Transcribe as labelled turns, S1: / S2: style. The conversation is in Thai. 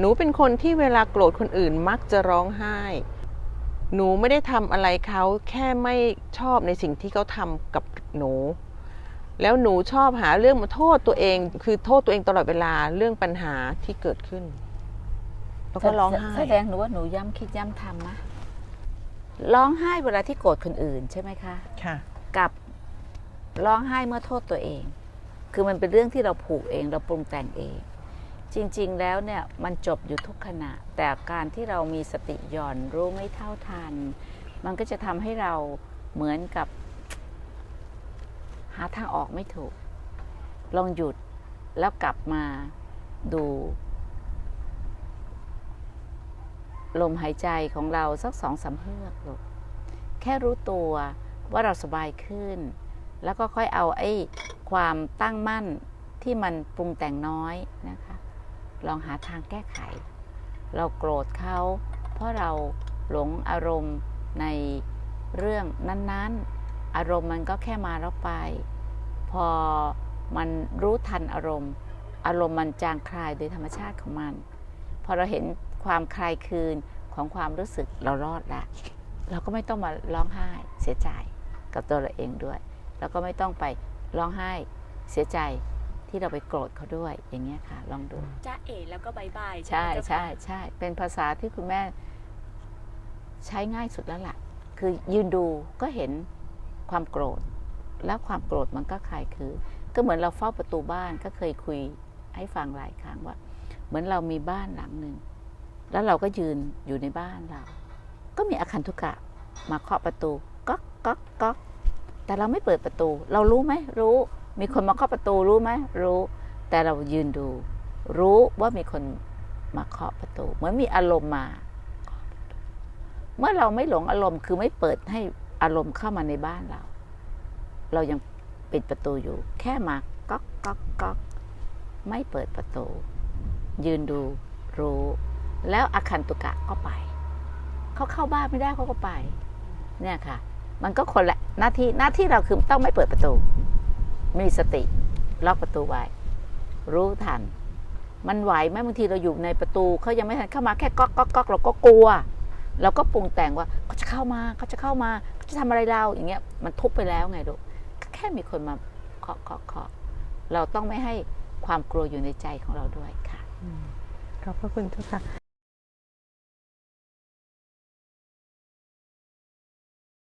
S1: หนูเป็นคนที่เวลาโกรธคนอื่นมักจะร้องไห้ หนูไม่ได้ทำอะไรเขาแค่ไม่ชอบในสิ่งที่เขาทำกับหนู แล้วหนูชอบหาเรื่องมาโทษตัวเอง คือโทษตัวเองตลอดเวลาเรื่องปัญหาที่เกิดขึ้น แล้วก็ร้องไห้
S2: แสดงหนูว่าหนูย้ำคิดย้ำทำนะร้องไห้เวลาที่โกรธคนอื่นใช่ไหมคะ
S1: ค่ะ
S2: กับร้องไห้เมื่อโทษตัวเอง คือมันเป็นเรื่องที่เราผูกเองเราปรุงแต่งเอง จริงๆ แล้วเนี่ยมันจบอยู่ทุกขณะ แต่การที่เรามีสติหย่อนรู้ไม่เท่าทัน มันก็จะทำให้เราเหมือนกับ หาทางออกไม่ถูก ลองหยุดแล้วกลับมาดู ลมหายใจของเราสักสองสามเฮือกลูกแค่รู้ตัวว่าเราสบายขึ้น แล้วก็ค่อยเอาไอ้ความตั้งมั่นที่มันปรุงแต่งน้อยนะคะ ลองหาทางแก้ไข เราโกรธเขาเพราะเราหลงอารมณ์ในเรื่องนั้นๆ อารมณ์มันก็แค่มาแล้วไป พอมันรู้ทันอารมณ์ อารมณ์มันจางคลายโดยธรรมชาติของมัน พอเราเห็นความคลายคืนของความรู้สึกเรารอดละเราก็ไม่ต้องมาร้องไห้เสียใจกับตัวเราเองด้วย แล้วก็ไม่ต้องไปร้องไห้เสียใจ ที่เราไปโกรธเขาด้วยอย่างเงี้ยค่ะ ลองดู
S3: จ้าเอ๋แล้วก็บายบาย
S2: ใช่
S3: ไหมเจ้า
S2: ใช่
S3: ค่ะ
S2: ใช่เป็นภาษาที่คุณแม่ ใช้ง่ายสุดแล้วล่ะ คือยืนดูก็เห็นความโกรธ แล้วความโกรธมันก็คลายคือ ก็เหมือนเราเฝ้าประตูบ้านก็เคยคุยให้ฟังหลายครั้งว่า เหมือนเรามีบ้านหลังหนึ่งแล้วเราก็ยืนอยู่ในบ้านเรา ก็มีอาคันทุกะมาเคาะประตูก๊อกก๊อกก๊อกแต่เราไม่เปิดประตู เรารู้ไหมรู้ มีคนมาเคาะประตูรู้ไหมรู้ แต่เรายืนดู รู้ว่ามีคนมาเคาะประตู เหมือนมีอารมณ์มาเคาะประตูเมื่อเราไม่หลงอารมณ์คือไม่เปิดให้อารมณ์เข้ามาในบ้านเรา เรายังปิดประตูอยู่ แค่มาก๊อกก๊อกก๊อกไม่เปิดประตู ยืนดูรู้ แล้วอาคันตุกะก็ไป เขาเข้าบ้านไม่ได้เขาก็ไป เนี่ยค่ะ มันก็คนละหน้าที่หน้าที่เราคือต้องไม่เปิดประตู มีสติ ล็อกประตูไว้ รู้ทัน มันไหวไหมบางทีเราอยู่ในประตูเขายังไม่ทันเข้ามาแค่ก๊อกก๊อกก๊อกเราก็กลัว เราก็ปรุงแต่งว่าเขาจะเข้ามาเขาจะเข้ามาเขาจะทำอะไรเราอย่างเงี้ยมันทุกไปแล้วไงลูกแค่มีคนมาเคาะเคาะเคาะเราต้องไม่ให้ความกลัวอยู่ในใจของเราด้วยค่ะ
S1: ขอบพระคุณทุกค่ะ